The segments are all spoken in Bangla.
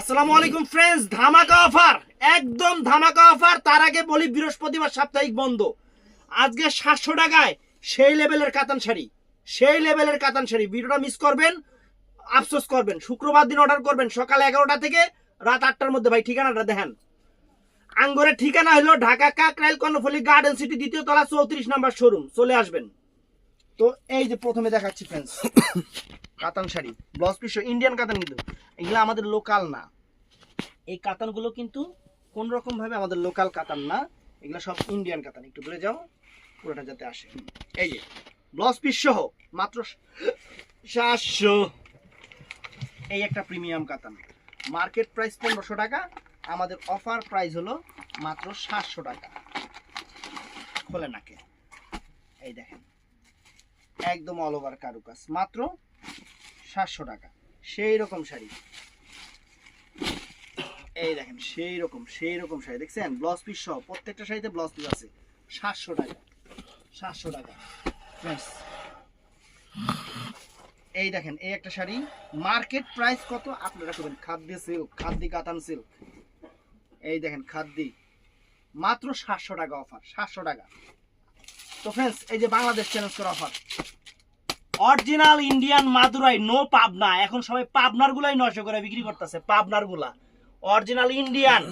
আসসালামু আলাইকুম ফ্রেন্ডস ধামাকা অফার একদম ধামাকা অফার তার আগে বলি, বৃহস্পতিবার সাপ্তাহিক বন্ধ। আজকে সাতশো টাকায় সেই লেভেলের কাতান শাড়ি। সেই লেভেলের কাতান শাড়ি। ভিডিওটা মিস করবেন, আফসোস করবেন। শুক্রবার দিন অর্ডার করবেন, সকাল এগারোটা থেকে রাত আটটার মধ্যে। ভাই, ঠিকানাটা দেখেন। আঙ্গরের ঠিকানা হলো ঢাকা কাকরাইল কর্ণফুলি গার্ডেন সিটি দ্বিতীয় তলা চৌত্রিশ নাম্বার শোরুম চলে আসবেন। তো এই যে প্রথমে দেখাচ্ছি ফ্রেন্ডস কাতান শাড়ি, ব্লাউজ পিস ইন্ডিয়ান কাতান কিন্তু। এগুলো আমাদের লোকাল না। এই কাতানগুলো কিন্তু কোন রকম ভাবে আমাদের লোকাল কাতান না, এগুলো সব ইন্ডিয়ান কাতান। একটু দূরে যাও, পুরোটা যাতে আসে। এই যে, ব্লাউজ পিস সহ, মাত্র সাতশো। এই একটা প্রিমিয়াম কাতান। মার্কেট প্রাইস পনেরোশো টাকা, আমাদের অফার প্রাইস হলো মাত্র সাতশো টাকা। খোলে নাকে। এই দেখেন, একদম অল ওভার কারুকাজ। মাত্র সাতশো টাকা। সেই রকম শাড়ি। এই দেখেন, সেই রকম সেই রকম শাড়ি। দেখছেন? ব্লাউজ পিস সহ প্রত্যেকটা শাড়িতে ব্লাউজ পিস আছে। সাতশো টাকা। সাতশো টাকা। এই দেখেন, এই একটা শাড়ি। মার্কেট প্রাইস কত? আপনারা করবেন খাদ্য সিল্ক খাদ্যি কাতান সিল্ক এই দেখেন, খাদ্যি। মাত্র সাতশো টাকা অফার সাতশো টাকা। তো ফ্রেন্ডস এই যে Bangladesh challenge offer original Indian Madurai no Pabna এখন সবাই পাবনার গুলাই নশো করে বিক্রি করতেছে পাবনারগুলা। Original Indian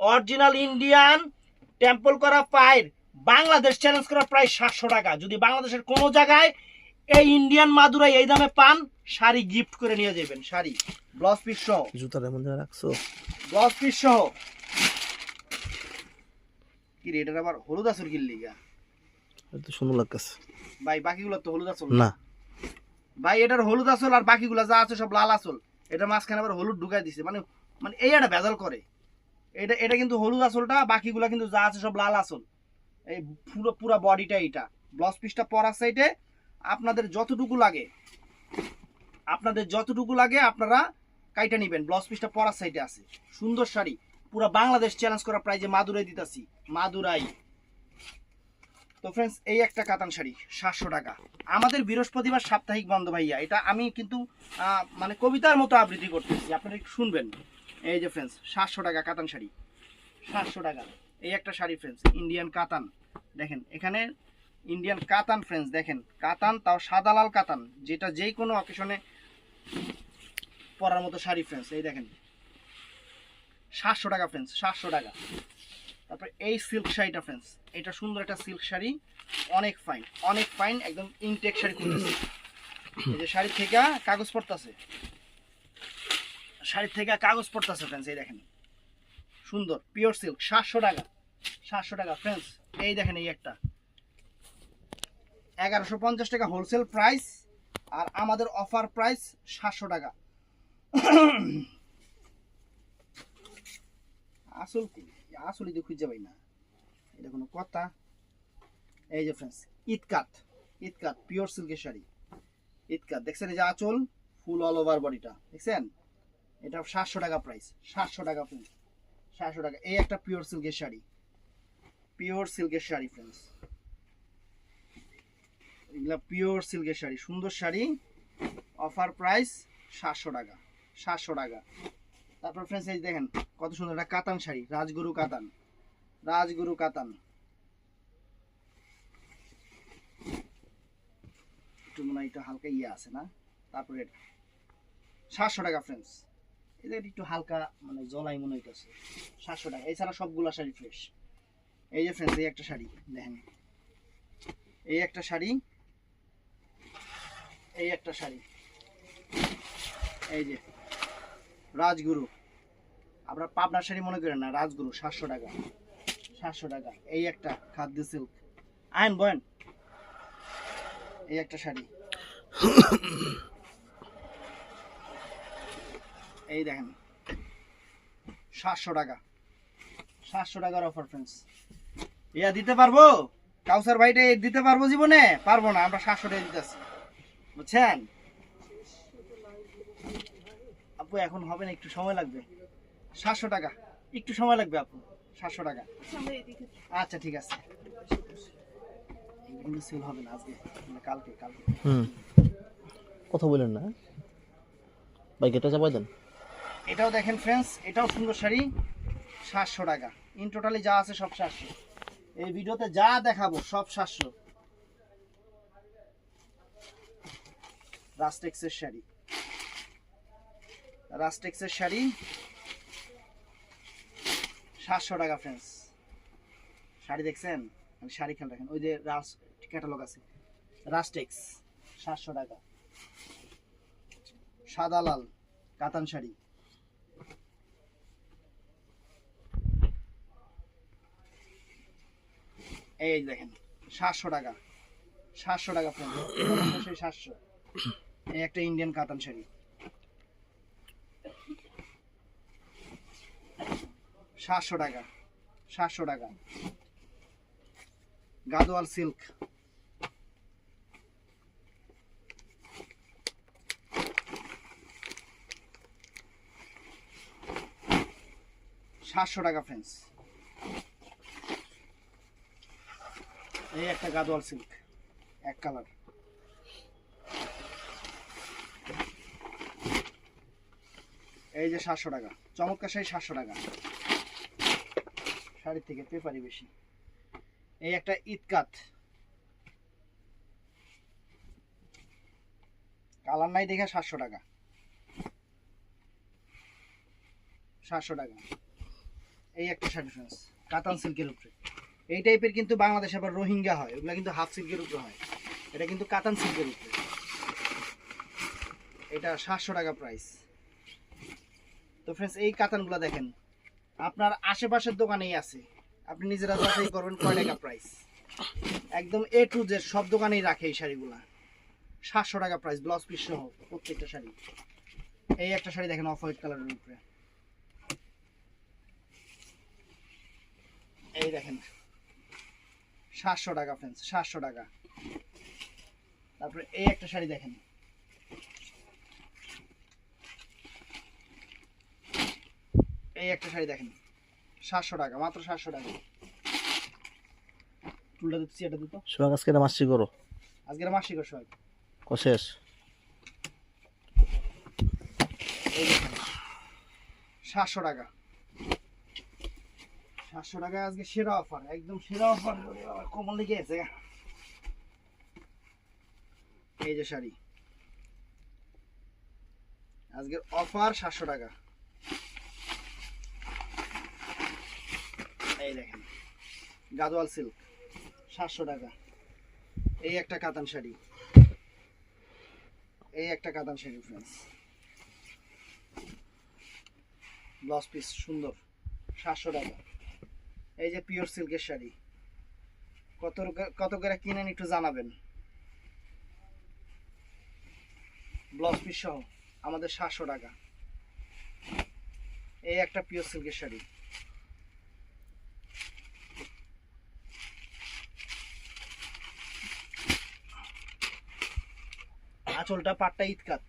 original Indian temple করা পায়ের বাংলাদেশ চ্যালেঞ্জ করা প্রায় সাতশো টাকা। যদি বাংলাদেশের কোনো জায়গায় এই ইন্ডিয়ান মাদুরাই এই দামে পান শাড়ি গিফট করে নিয়ে যাবেন শাড়ি। ব্লাউজ পিস সহ। জুতার মধ্যে রাখছো? ব্লাউজ পিস সহ। কি রে এটার আবার হলুদ আসর কিনলি গা? তো সুন্দর লাগতেছে। ভাই বাকিগুলো তো হলুদ আসল না। ভাই, এটার হলুদ আসল আর বাকিগুলো যা আছে সব লাল আসল। এটা মাঝখানে আবার হলুদ ঢুকাই দিছে। মানে মানে এই একটা ভেজাল করে। এটা এটা কিন্তু হলুদ আসলটা, বাকিগুলো কিন্তু যা আছে সব লাল আসল। এই পুরো পুরো বডিটা এটা ব্লাউজ পিসটা পরার সাইডে আপনাদের যতটুকু লাগে, আপনাদের যতটুকু লাগে আপনারা কাইটা নেবেন। ব্লাউজ পিসটা পরার সাইডে আছে। সুন্দর শাড়ি। পুরো বাংলাদেশ চ্যালেঞ্জ করা প্রাইজে মাদুরাই দিতাছি। মাদুরাই। তো ফ্রেন্ডস এই একটা কাতান শাড়ি, সাতশো টাকা। আমাদের বৃহস্পতিবার সাপ্তাহিক বন্ধ ভাইয়া, এটা আমি কিন্তু মানে কবিতার মতো আবৃত্তি করতেছি, আপনারা একটু শুনবেন। এই যে ফ্রেন্ডস সাতশো টাকা কাতান শাড়ি, সাতশো টাকা। এই একটা শাড়ি ফ্রেন্ডস ইন্ডিয়ান কাতান। দেখেন, এখানে ইন্ডিয়ান কাতান ফ্রেন্ডস দেখেন, কাতান তাও সাদা লাল কাতান, যেটা যে কোনো অকেশনে পরার মতো শাড়ি ফ্রেন্ডস এই দেখেন। সাতশো টাকা ফ্রেন্ডস সাতশো টাকা। তারপর এই সিল্ক শাড়িটা ফ্রেন্ডস এটা সুন্দর একটা সিল্ক শাড়ি, অনেক ফাইন অনেক ফাইন একদম ইনটেক শাড়ি খুলতেছে এই যে শাড়ি থেকে কাগজ পড়তেছে। শাড়ি থেকে কাগজ পড়তেছে ফ্রেন্ডস এই দেখেন। সুন্দর পিওর সিল্ক সাতশো টাকা সাতশো টাকা ফ্রেন্ডস এই দেখেন এই একটা। এগারোশো পঞ্চাশ টাকা হোলসেল প্রাইস আর আমাদের অফার প্রাইস সাতশো টাকা। আসল কি? আসল ఇది খুঁজে পাই না। এটা কোনো কথা। এই যে ফ্রেন্ডস ইটকাট ইটকাট পিওর সিল্কের শাড়ি। ইটকাট দেখছেন এই যে আঁচল? ফুল অল ওভার বডিটা দেখছেন? এটা সাতশো টাকা প্রাইস সাতশো টাকা ফ্রেন্ডস সাতশো টাকা। এই একটা পিওর সিল্কের শাড়ি। পিওর সিল্কের শাড়ি ফ্রেন্ডস এগুলা পিওর সিল্কের শাড়ি। সুন্দর শাড়ি। অফার প্রাইস সাতশো টাকা। সাতশো টাকা। তারপর ফ্রেন্ডস এই দেখেন, কত সুন্দর একটা কাতান শাড়ি, রাজগুরু কাতান রাজগুরু কাতান। একটু মনে হয় হালকা ইয়ে আছে না? তারপরে সাতশো টাকা ফ্রেন্ডস এটা একটু হালকা মানে জলাই মনে হইতেছে। সাতশো টাকা। এছাড়া সবগুলা শাড়ি ফ্রেশ এই যে ফ্রেন্ডস এই একটা শাড়ি, দেখেন। এই একটা শাড়ি, এই একটা শাড়ি। এই যে। রাজগুরু। আপনার পাবনার শাড়ি মনে করেন না, রাজগুরু, সাতশো টাকা। সাতশো টাকা। এই একটা খাদ্য সিল্ক আইন বয়েন। এই একটা শাড়ি। এই দেখেন। সাতশো টাকা। সাতশো টাকার অফার ফ্রেন্ডস ইয়া দিতে পারব? কাউসার ভাইটা দিতে পারব জীবনে? পারব না, আমরা সাতশো টাকা দিতেছি বুঝছেন? আপু এখন হবে না একটু সময় লাগবে। সাতশো টাকা। একটু সময় লাগবে আপু সাতশো টাকা। আচ্ছা ঠিক আছে। এগুলো সেল হবে না আজকে কালকে কালকে। হুম। কথা বলেন না। ভাই গেটটা চাপাই দেন। এটাও দেখেন ফ্রেন্ডস এটাও সুন্দর শাড়ি সাতশো টাকা। ইন টোটালি যা আছে সব সাতশো। এই ভিডিওতে যা দেখাবো সব সাতশো। রাস্টেক্সের শাড়ি। রাস্টেক্সের শাড়ি। সাতশো টাকা ফ্রেন্ডস শাড়ি দেখছেন? আমি শাড়ি খেয়াল রাখেন। ওই যে রাস ক্যাটালগ আছে। রাস্টেক্স সাতশো টাকা। সাদা লাল, কাতান শাড়ি। এই দেখেন, সাতশো টাকা। সাতশো টাকা ফ্রেন্ড সাতশো। একটা ইন্ডিয়ান কাতান শাড়ি। সাতশো টাকা সাতশো টাকা। গাদোয়াল সিল্ক। সাতশো টাকা ফ্রেন্ডস এই একটা গাদোয়াল সিল্ক, এক কালার। এই যে সাতশো টাকা, চমৎকার শাড়ি সাতশো টাকা। শাড়ির থেকে পেপারি বেশি। এই একটা ইতকাত। কালার নাই দেখে সাতশো টাকা। সাতশো টাকা। এই একটা শাড়ি ফ্রেন্ডস কাতান সিল্কের উপরে। এই টাইপের কিন্তু বাংলাদেশে আবার রোহিঙ্গা হয়, ওগুলা কিন্তু হাফ সিল্কের উপরে হয়। এটা কিন্তু কাতান সিল্কের উপরে। এটা সাতশো টাকা প্রাইস তো ফ্রেন্ডস এই কাতানগুলো দেখেন আপনার আশেপাশের দোকানেই আছে। আপনি নিজেরা যাচাই করবেন কয় টাকা প্রাইস একদম এ টু জেড সব দোকানেই রাখে এই শাড়িগুলা। সাতশো টাকা প্রাইস ব্লাউজ পিস সহ প্রত্যেকটা শাড়ি। এই একটা শাড়ি দেখেন অফ হোয়াইট কালারের উপরে। এই দেখেন। সাতশো টাকা ফ্রেন্ডস সাতশো টাকা। তারপরে এই একটা শাড়ি দেখেন। এই একটা শাড়ি দেখেন। সাতশো টাকা মাত্র সাতশো টাকা। চুলটা দিচ্ছি এটা দিত সোহাগ আজকে মাসি করো। আজকের মাসিক সব ও শেষ। সাতশো টাকা। সাতশো টাকা আজকে সেরা অফার একদম সেরা অফার। কমন লিখে আছে এই যে শাড়ি। আজকের অফার সাতশো টাকা। এই দেখেন, গাদোয়াল সিল্ক সাতশো টাকা। এই একটা কাতান শাড়ি। এই একটা কাতান শাড়ি ফ্রেন্ডস ব্লাউজ পিস সুন্দর, সাতশো টাকা। এই যে পিওর সিল্কের শাড়ি। কত কত করে কিনেন একটু জানাবেন। ব্লাউজ পিস সহ, আমাদের সাতশো টাকা। এই একটা পিওর সিল্কের শাড়ি। আঁচলটা পাটটা ইতকাত।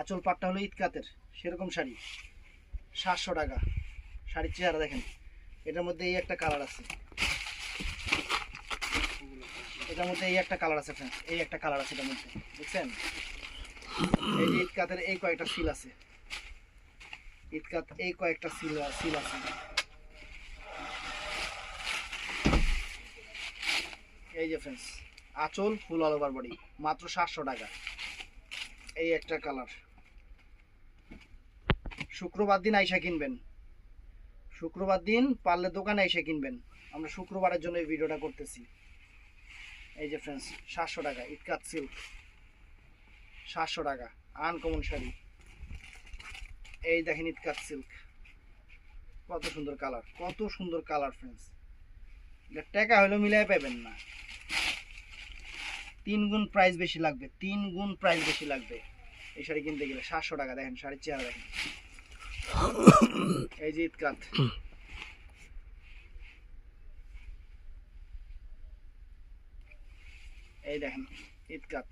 আঁচল পাটটা হলো ইতকাতের, সেরকম শাড়ি। সাতশো টাকা। শাড়ির চেহারা দেখেন, এটার মধ্যে এই একটা কালার আছে। এটার মধ্যে এই একটা কালার আছে ফ্রেন্ডস এই একটা কালার আছে এটার মধ্যে, দেখছেন? এই যে ইতকাতের এই কয়েকটা সিল আছে। ইতকাত এই কয়েকটা সিল সিল আছে। এই যে ফ্রেন্ডস আঁচল ফুল অল ওভার বডি মাত্র সাতশো টাকা। এই একটা কালার শুক্রবার দিন আইসা কিনবেন। শুক্রবার দিন পারলে দোকানে এসে কিনবেন। আমরা শুক্রবারের জন্য এই ভিডিওটা করতেছি। এই যে ফ্রেন্ডস সাতশো টাকা ইটকাত সিল্ক সাতশো টাকা আনকমন শাড়ি। এই দেখেন ইটকাত সিল্ক কত সুন্দর কালার কত সুন্দর কালার ফ্রেন্ডস টাকা হলেও মিলাই পাবেন না। তিন গুণ প্রাইস বেশি লাগবে, তিন গুণ প্রাইস বেশি লাগবে। এই শাড়ি কিনতে গেলে সাতশো টাকা, দেখেন, শাড়ির চেহারা দেখেন। এই যে ইতকাত এই দেখেন ইতকাত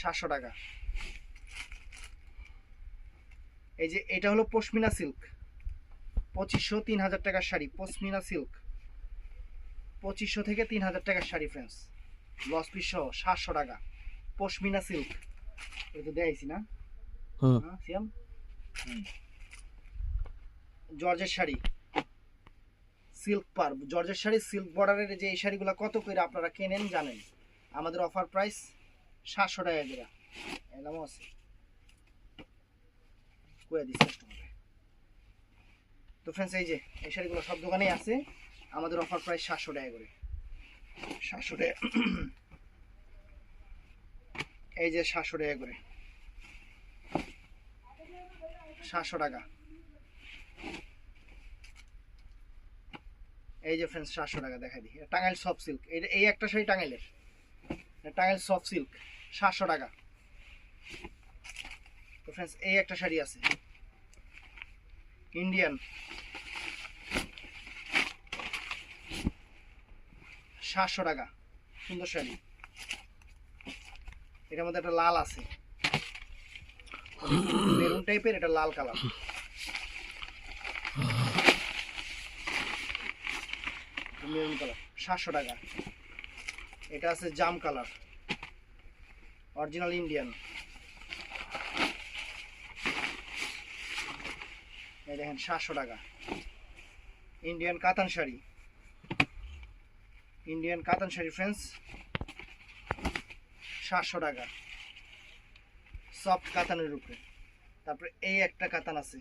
সাতশো টাকা। এই যে, এটা হলো পশমিনা সিল্ক পঁচিশশো তিন হাজার টাকার শাড়ি, পশমিনা সিল্ক পঁচিশশো থেকে তিন হাজার টাকার শাড়ি ফ্রেন্ডস লস পিস সহ সাতশো টাকা। পশমিনা সিল্ক এটা তো দেখাইছি না? হ্যাঁ। সিয়াম জর্জের শাড়ি। সিল্ক পার। জর্জের শাড়ি সিল্ক বর্ডারের যে এই শাড়িগুলো কত করে আপনারা কেনেন জানেন? আমাদের অফার প্রাইস সাতশো টাকা করে। এলামও আছে। করে দিচ্ছি কাস্টমারে তো ফ্রেন্ডস এই যে এই শাড়িগুলো সব দোকানেই আছে। আমাদের অফার প্রাইস সাতশো টাকা করে। টাকা এই যে টাকা করে সাতশো টাকা এই যে ফ্রেন্ডস সাতশো টাকা দেখা দিই। টাঙ্গাইল সফট সিল্ক এটা এই একটা শাড়ি টাঙ্গাইলের। টাঙ্গাইল সফট সিল্ক সাতশো টাকা তো ফ্রেন্ডস এই একটা শাড়ি আছে। ইন্ডিয়ান সাতশো টাকা। সুন্দর শাড়ি। এটার মধ্যে একটা লাল আছে। মেরুন টাইপের, এটা লাল কালার। মেরুন কালার, সাতশো টাকা। এটা আছে জাম কালার। Original Indian. দেখেন, সাতশো টাকা। ইন্ডিয়ান কাতান শাড়ি। ইন্ডিয়ান কাতান শাড়ি ফ্রেন্ডস সাতশো টাকা। সফট কাতানের উপরে। তারপরে এই একটা কাতান আছে।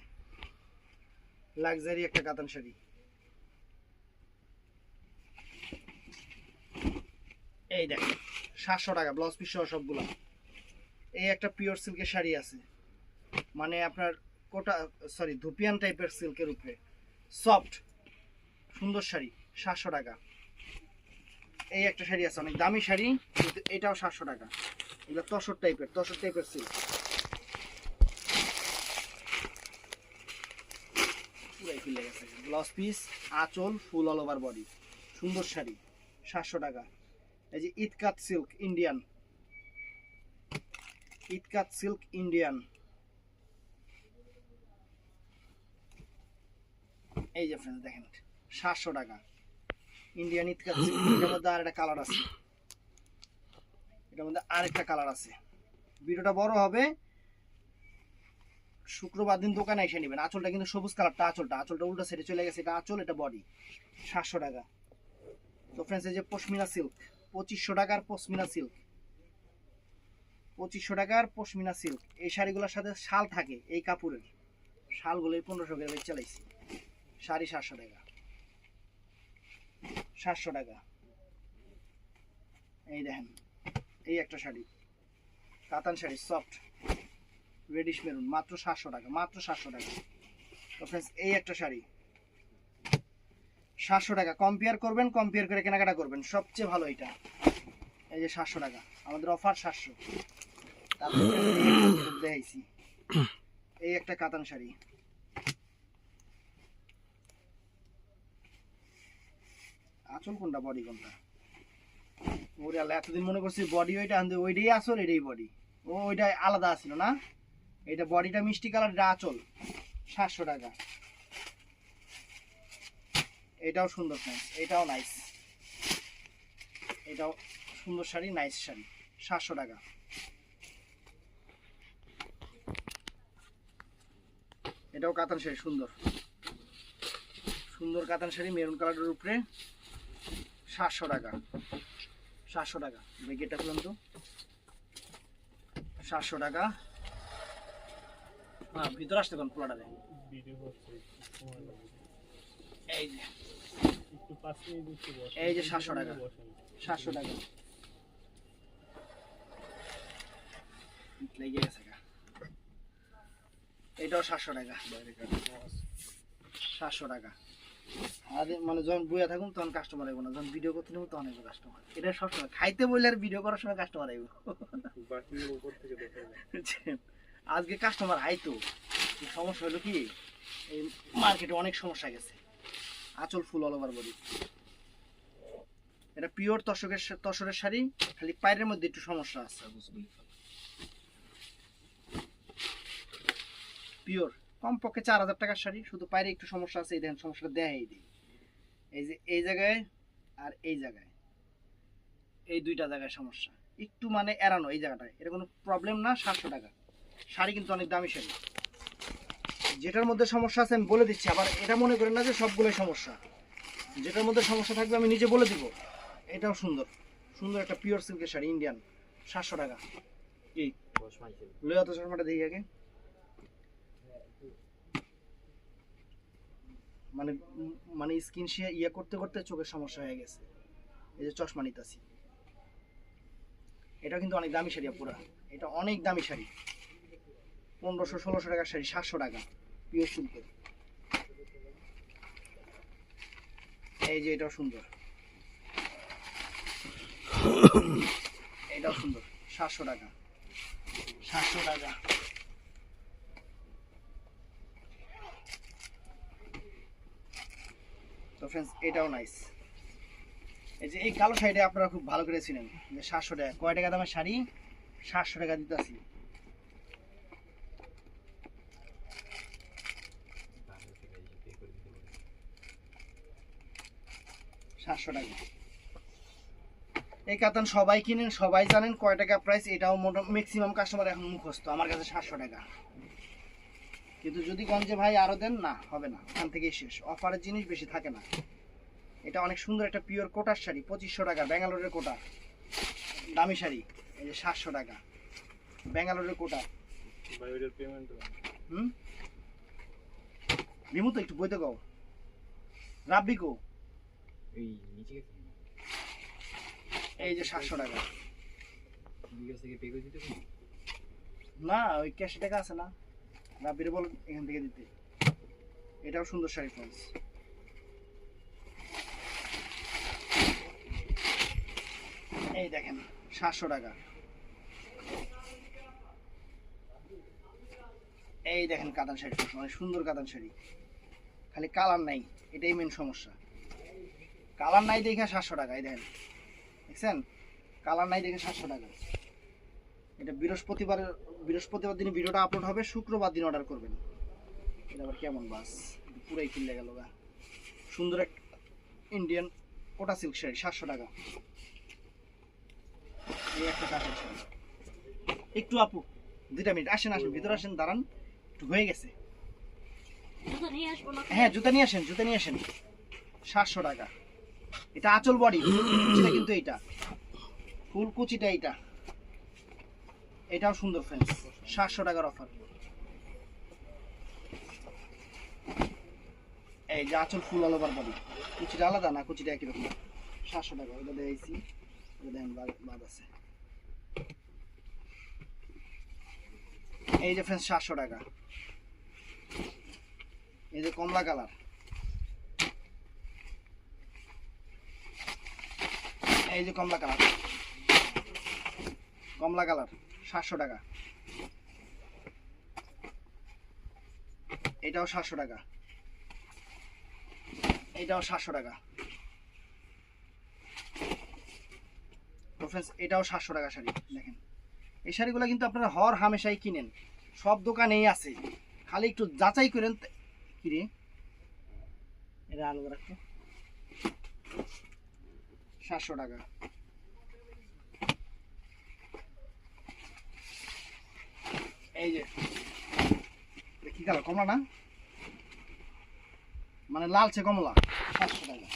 লাক্সারি একটা কাতান শাড়ি এই দেখেন, সাতশো টাকা ব্লাউজ পিস সহ সবগুলো। এই একটা পিওর সিল্কের শাড়ি আছে। মানে আপনার কোটা সরি ধুপিয়ান টাইপের সিল্কের উপরে। সফট সুন্দর শাড়ি সাতশো টাকা। এই একটা শাড়ি আছে, অনেক দামি শাড়ি, কিন্তু এটাও সাতশো টাকা। এগুলো তসর টাইপের তসর টাইপের গেছে। ব্লাউজ পিস আঁচল ফুল অল ওভার বডি সুন্দর শাড়ি, সাতশো টাকা। এই যে ikat silk Indian ikat silk Indian এই যে ফ্রেন্ডস দেখেন, সাতশো টাকা। ইন্ডিয়ান ইতকাত সিল্ক এটার মধ্যে আর একটা কালার আছে। এটার মধ্যে আরেকটা কালার আছে। ভিডিওটা বড় হবে, শুক্রবার দিন দোকানে এসে নেবেন। আঁচলটা কিন্তু সবুজ কালারটা আঁচলটা। আঁচলটা উল্টো সাইডে চলে গেছে, এটা আঁচল, এটা বডি সাতশো টাকা। তো ফ্রেন্ডস এই যে পশমিনা সিল্ক পঁচিশশো টাকার পশমিনা সিল্ক পঁচিশশো টাকার পশমিনা সিল্ক এই শাড়িগুলোর সাথে শাল থাকে, এই কাপড়ের। শালগুলো এই পনেরোশো বেচ চালাইছি। শাড়ি সাতশো টাকা। সাতশো টাকা। এই দেখেন, এই একটা শাড়ি। কাতান শাড়ি সফট রেডিশ মেরুন মাত্র সাতশো টাকা, মাত্র সাতশো টাকা। তো ফ্রেন্ডস এই একটা শাড়ি। সাতশো টাকা। কম্পেয়ার করবেন কম্পেয়ার করে কেনাকাটা করবেন, সবচেয়ে ভালো এটা। এই যে সাতশো টাকা, আমাদের অফার সাতশো। দেখাইছি। এই একটা কাতান শাড়ি। আচল কোনটা? বডি কোনটা? ওরে আল্লাহ, এতদিন মনে করছি বডি ওইটা আনতে ওইটাই আসল, এটাই বডি ও, ওইটা আলাদা ছিল না? এটা বডিটা মিষ্টি কালার এটা আচল সাতশো টাকা। এটাও সুন্দর নাইস এটাও নাইস এটাও সুন্দর শাড়ি নাইস শাড়ি। সাতশো টাকা। এটাও কাতান শাড়ি, সুন্দর। সুন্দর কাতান শাড়ি মেরুন কালারের উপরে। সাতশো টাকা। সাতশো টাকা। ব্যাগেটটা খুলুন তো। সাতশো টাকা। হ্যাঁ ভিতরে আসতে কোন পোলাটা লাগবে এই যে। এই যে 700 টাকা। সাতশো টাকা। লেগে গেছে। এটাও সাতশো টাকা। সাতশো টাকা। আর মানে যখন বইয়া থাকুন তখন কাস্টমার আইব না যখন ভিডিও করতে নেব তখন আইব কাস্টমার এটা সবসময় খাইতে বললে আর ভিডিও করার সময় কাস্টমার আইব? আজকে কাস্টমার আইতো সমস্যা হলো কি এই মার্কেটে অনেক সমস্যা গেছে। আঁচল ফুল অল ওভার বডি এটা পিওর তসকের শা- তসরের শাড়ি খালি পায়ের মধ্যে একটু সমস্যা আছে পিওর কমপক্ষে চার হাজার টাকার শাড়ি, শুধু পায়ের একটু সমস্যা আছে, এই দেখেন সমস্যাটা দেখাই দিই। এই যে, এই জায়গায় আর এই জায়গায়। এই দুইটা জায়গায় সমস্যা। একটু মানে এড়ানো এই জায়গাটায়। এটা কোনো প্রবলেম না, সাতশো টাকা। শাড়ি কিন্তু অনেক দামি শাড়ি। যেটার মধ্যে সমস্যা আছে আমি বলে দিচ্ছি, আবার এটা মনে করেন না যে সবগুলোই সমস্যা। যেটার মধ্যে সমস্যা থাকবে আমি নিজে বলে দিব। এটাও সুন্দর। সুন্দর একটা পিওর সিল্কের শাড়ি ইন্ডিয়ান সাতশো টাকা। লইয়া তো চশমাটা দেখি আগে। মানে মানে স্কিন সে ইয়ে করতে করতে চোখের সমস্যা হয়ে গেছে। এই যে চশমা নিতেছি। এটা কিন্তু অনেক দামি শাড়ি পুরা এটা অনেক দামি শাড়ি। পনেরোশো, ষোলোশো টাকার শাড়ি, সাতশো টাকা পিওর সিল্কের এই যে এটাও সুন্দর। এটাও সুন্দর। সাতশো টাকা। সাতশো টাকা। তো ফ্রেন্ডস এটাও নাইস এই যে এই কালো শাড়িটা আপনারা খুব ভালো করে ছিলেন, যে সাতশো টাকা। কয় টাকা দামের শাড়ি? সাতশো টাকা সাতশো টাকা। এই কাতান সবাই কিনেন, সবাই জানেন কয় টাকা প্রাইস এটাও মোটা ম্যাক্সিমাম কাস্টমার এখন মুখস্থ। আমার কাছে সাতশো টাকা। কিন্তু যদি গঞ্জে ভাই আরও দেন না হবে না। এখান থেকেই শেষ। অফারের জিনিস বেশি থাকে না। এটা অনেক সুন্দর একটা পিওর কোটার শাড়ি পঁচিশশো টাকা ব্যাঙ্গালোরের কোটা। দামি শাড়ি এই যে সাতশো টাকা। ব্যাঙ্গালোরের কোটা। হুম? বিমু তো একটু বইতে গাও রাব্বি কো এই নিচে গেছে। এই যে সাতশো টাকা? না ওই ক্যাশ টাকা আছে না। রাব্বির বল এখান থেকে দিতে। এটাও সুন্দর শাড়ি ফ্রেন্ডস এই দেখেন, সাতশো টাকা। এই দেখেন কাতান শাড়ি অনেক সুন্দর কাতান শাড়ি। খালি কালার নাই, এটাই মেন সমস্যা। কালার নাই দেখে সাতশো টাকা, এই দেখেন। দেখছেন? কালার নাই দেখে সাতশো টাকা। এটা বৃহস্পতিবার বৃহস্পতিবার দিন ভিডিওটা আপলোড হবে শুক্রবার দিন অর্ডার করবেন। এটা আবার কেমন বাস? পুরাই কিনলে গেল গা। সুন্দর এক ইন্ডিয়ান কোটা সিল্ক শাড়ি সাতশো টাকা। এই একটা কাঠের শাড়ি। একটু আপু দুইটা মিনিট আসেন আসেন ভিতরে আসেন দাঁড়ান। একটু হয়ে গেছে। হ্যাঁ জুতা নিয়ে আসেন জুতা নিয়ে আসেন। সাতশো টাকা। এটা আঁচল বডি কিন্তু এইটা। ফুল কুচিটা এইটা। এটাও সুন্দর ফ্রেন্ডস সাতশো টাকার অফার এই যে আঁচল ফুল অল ওভার বডি কুচিটা আলাদা না? কুচিটা একই রকম। সাতশো টাকা। ওটা দিয়েছি বাদ আছে। এই যে ফ্রেন্ডস সাতশো টাকা। এই যে কমলা কালার। এই যে কমলা কালার। কমলা কালার। সাতশো টাকা। এটাও সাতশো টাকা। এটাও সাতশো টাকা। এটাও সাতশো টাকা শাড়ি, দেখেন। এই শাড়িগুলো কিন্তু আপনারা হর হামেশাই কিনেন। সব দোকানেই আছে। খালি একটু যাচাই করেন তে- কি রে? এটা আলাদা রাখো। সাতশো টাকা। এই যে কি কালার কমলা না? মানে লালচে কমলা সাতশো টাকা।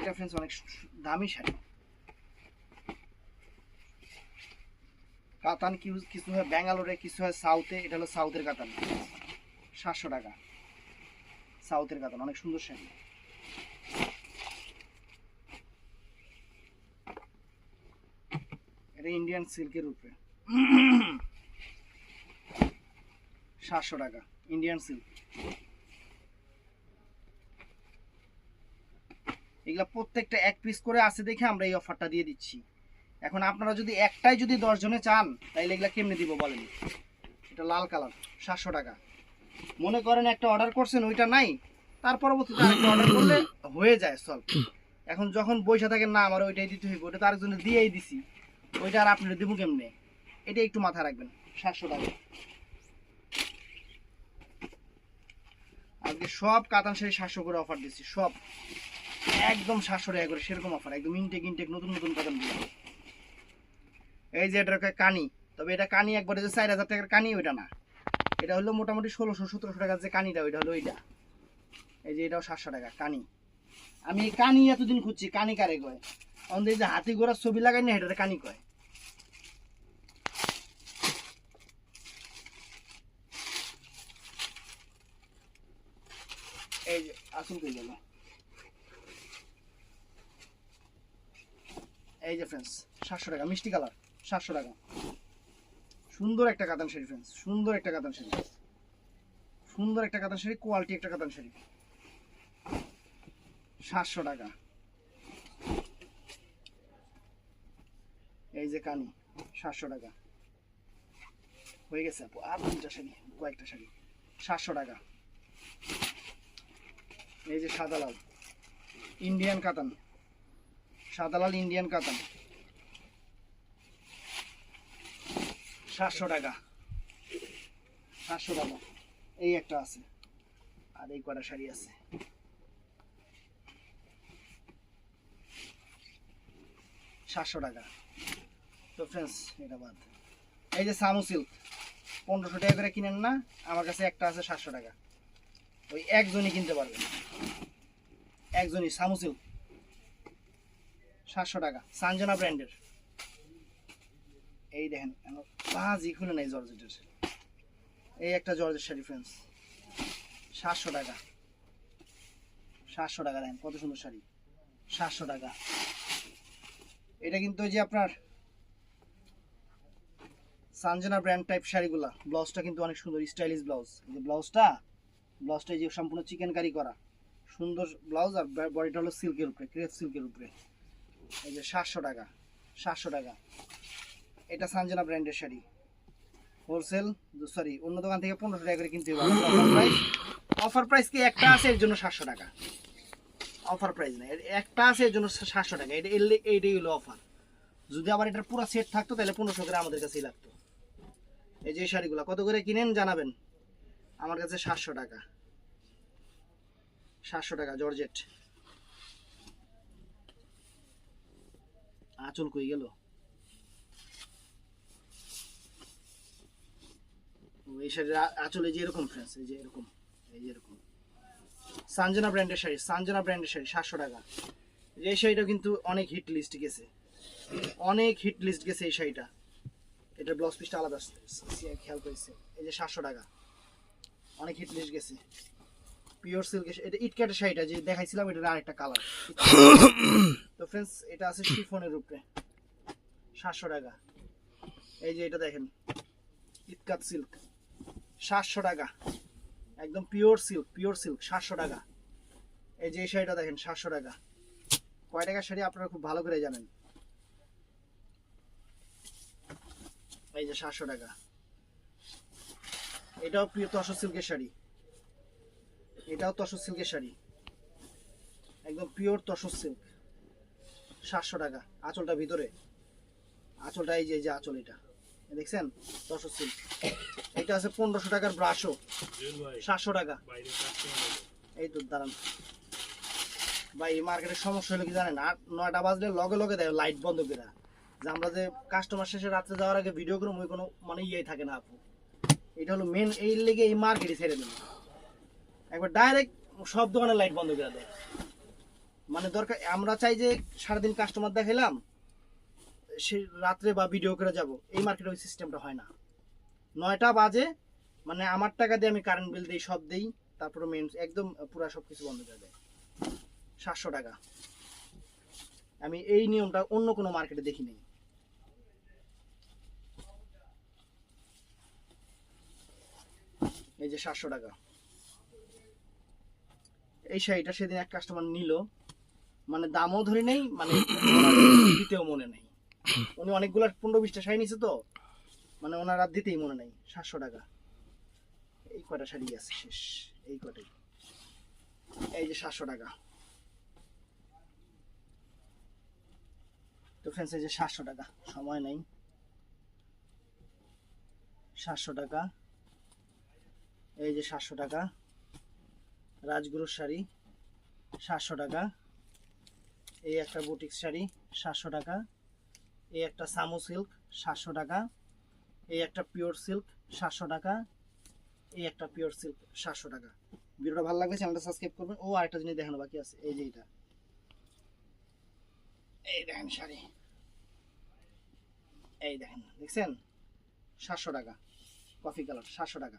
এটা ফ্রেন্ডস অনেক দামি শাড়ি। কাতান কিছু হয় ব্যাঙ্গালোরে, কিছু হয় সাউথে, এটা হলো সাউথের কাতান। সাতশো টাকা। সাউথের কাতান, অনেক সুন্দর শাড়ি। এটা ইন্ডিয়ান সিল্কের উপরে। সাতশো টাকা ইন্ডিয়ান সিল্ক এগুলা প্রত্যেকটা এক পিস করে আছে দেখে আমরা এই অফারটা দিয়ে দিচ্ছি। এখন আপনারা যদি একটাই যদি দশ জনে চান, তাইলে এগুলা কেমনে দিব বলেন? এটা লাল কালার, সাতশো টাকা। মনে করেন একটা অর্ডার করছেন, ওইটা নাই, তার পরবর্তীতে আরেকটা অর্ডার করলে হয়ে যায় সলভ এখন যখন বৈশা থাকেন, না, আমার ওইটাই দিতে হইব, ওটা তো আরেকজনে দিয়েই দিছি, ওইটা আর আপনারা দেবো কেমনে? এটা একটু মাথায় রাখবেন, সাতশো টাকা। আজকে সব কাতান শাড়ি সাতশো করে অফার দিচ্ছি, সব। একদম সাতশো টাকা করে, সেরকম অফার একদম ইনটেক ইনটেক নতুন নতুন কাতান এই যে এটা কানি, তবে এটা কানি একবারে যে চার হাজার টাকার কানি, ওইটা না। এটা হলো মোটামুটি ষোলোশো, সতেরোশো টাকার যে কানিটা, ওইটা হলো ওইটা। এই যে এটাও সাতশো টাকা, কানি। আমি কানি এতদিন খুঁজছি, কানি কারে কয়? আমাদের যে হাতি ঘোড়ার ছবি লাগাই না এটা কানি কয়। যে আসুন গেল এই যে ফ্রেন্ডস সাতশো টাকা, মিষ্টি কালার, সাতশো টাকা। সুন্দর একটা কাতান শাড়ি ফ্রেন্ডস সুন্দর একটা কাতান শাড়ি সুন্দর একটা কাতান শাড়ি কোয়ালিটি একটা কাতান শাড়ি সাতশো টাকা। এই যে কানি, সাতশো টাকা। হয়ে গেছে আপু, আর দুইটা শাড়ি, কয়েকটা শাড়ি। সাতশো টাকা। এই যে সাদা লাল ইন্ডিয়ান কাতান সাদা লাল ইন্ডিয়ান কাতান। সাতশো টাকা সাতশো টাকা। এই একটা আছে, আর এই কটা শাড়ি আছে? সাতশো টাকা। তো ফ্রেন্ডস এটা বাদ। এই যে সামু সিল্ক পনেরোশো টাকা করে কিনেন না, আমার কাছে একটা আছে সাতশো টাকা। ওই একজনই কিনতে পারবেন একজনই সামু সিল্ক সাতশো টাকা, সানজনা ব্র্যান্ডের। এই দেখেন বাজি খুলে নাই জর্জেটের। এই একটা জর্জেট শাড়ি ফ্রেন্ডস সাতশো টাকা। সাতশো টাকা দেন কত সুন্দর শাড়ি। সাতশো টাকা। এটা কিন্তু ওই যে আপনার সানজনা ব্র্যান্ড টাইপ শাড়িগুলা। ব্লাউজটা কিন্তু অনেক সুন্দর, স্টাইলিশ ব্লাউজ। ব্লাউজটা ব্লাউজটা যে সম্পূর্ণ চিকেন কারি করা। সুন্দর ব্লাউজ আর বডিটা হলো সিল্কের উপরে ক্রেপ সিল্কের উপরে। এই যে সাতশো টাকা সাতশো টাকা। এটা সানজনা ব্র্যান্ডের শাড়ি। হোলসেল সরি অন্য দোকান থেকে পনেরোশো টাকা করে কিনতে হবে অফার প্রাইস অফার প্রাইস কি একটা আছে, এর জন্য সাতশো টাকা। অফার প্রাইস না একটা আছে, এর জন্য সাতশো টাকা। এটা এইটাই হলো অফার যদি আবার এটার পুরো সেট থাকতো, তাহলে পনেরোশো করে আমাদের কাছেই লাগতো। এই যে শাড়িগুলো, কত করে কিনেন জানাবেন? আমার কাছে সাতশো টাকা। সাতশো টাকা, জর্জেট। আঁচল কই গেল? এই যে এরকম ফ্রেন্ডস এই যে এরকম, এই যে এরকম। সানজনা ব্র্যান্ডের শাড়ি, সানজনা ব্র্যান্ডের শাড়ি, সাতশো টাকা। এই শাড়িটা কিন্তু অনেক হিট লিস্ট গেছে। অনেক হিট লিস্ট গেছে এই শাড়িটা। এটা ব্লাউজ পিসটা আলাদা। খেয়াল করেছে। এই যে সাতশো টাকা। অনেক হিট লিস্ট গেছে। পিওর সিল্ক এটা ইটকাটের শাড়িটা, যে দেখাইছিলাম, এটার আরেকটা কালার তো ফ্রেন্ডস এটা আছে শিফনের উপরে। সাতশো টাকা। এই যে এটা দেখেন ইটকাট সিল্ক সাতশো টাকা। একদম পিওর সিল্ক পিওর সিল্ক সাতশো টাকা। এই যে শাড়িটা দেখেন, সাতশো টাকা। কয় টাকার শাড়ি আপনারা খুব ভালো করে জানেন। এই যে সাতশো টাকা। এটাও প্রিয় তসর সিল্কের শাড়ি। এটাও তসর সিল্কের শাড়ি। একদম পিওর তসর সিল্ক। সাতশো টাকা। আঁচলটা ভিতরে। আঁচলটা এই যে যে আঁচল এটা। দেখছেন? তসর সিল্ক। এটা আছে পনেরোশো টাকার ব্রাশও সাতশো টাকা। এই তো দাঁড়ান। ভাই মার্কেটের সমস্যা হলো কি জানেন? আট, নয়টা বাজলে লগে লগে দেয় লাইট বন্ধ করে যে আমরা যে কাস্টমার শেষে রাত্রে যাওয়ার আগে ভিডিও করব ওই কোনো মানে ইয়ে থাকে না আপু। এটা হলো মেন এই লেগে এই মার্কেটে ছেড়ে দেবে। একবার ডাইরেক্ট সব দোকানের লাইট বন্ধ করে দেয় মানে দরকার, আমরা চাই যে সারাদিন কাস্টমার দেখাইলাম, সে রাত্রে বা ভিডিও করে যাব। এই মার্কেটে ওই সিস্টেমটা হয় না। নয়টা বাজে মানে আমার টাকা দিয়ে আমি কারেন্ট বিল দিই, সব দিই, তারপরে মেন একদম পুরো সব কিছু বন্ধ করে দেয়। সাতশো টাকা। আমি এই নিয়মটা অন্য কোনো মার্কেটে দেখি নেই। এই যে সাতশো টাকা। এই শাড়িটা সেদিন এক কাস্টমার নিল। মানে দামও ধরে নেই মানে দিতেও মনে নেই। উনি অনেকগুলো পনেরো বিশটা শাড়ি নিছে তো মানে ওনার আর দিতেই মনে নেই, সাতশো টাকা। এই কটা শাড়ি আছে শেষ, এই কটাই এই যে সাতশো টাকা। তো ফ্রেন্ডস এই যে সাতশো টাকা, সময় নেই। সাতশো টাকা। এই যে সাতশো টাকা। রাজগুরুর শাড়ি, সাতশো টাকা। এই একটা বুটিক শাড়ি, সাতশো টাকা। এই একটা সামু সিল্ক, সাতশো টাকা। এই একটা পিওর সিল্ক, সাতশো টাকা। এই একটা পিওর সিল্ক, সাতশো টাকা। ভিডিওটা ভালো লাগলে চ্যানেলটা সাবস্ক্রাইব করবেন। ও আরেকটা জিনিস দেখানো বাকি আছে, এই যে এটা এই দেখেন শাড়ি। এই দেখেন, দেখছেন? সাতশো টাকা। কফি কালার, সাতশো টাকা।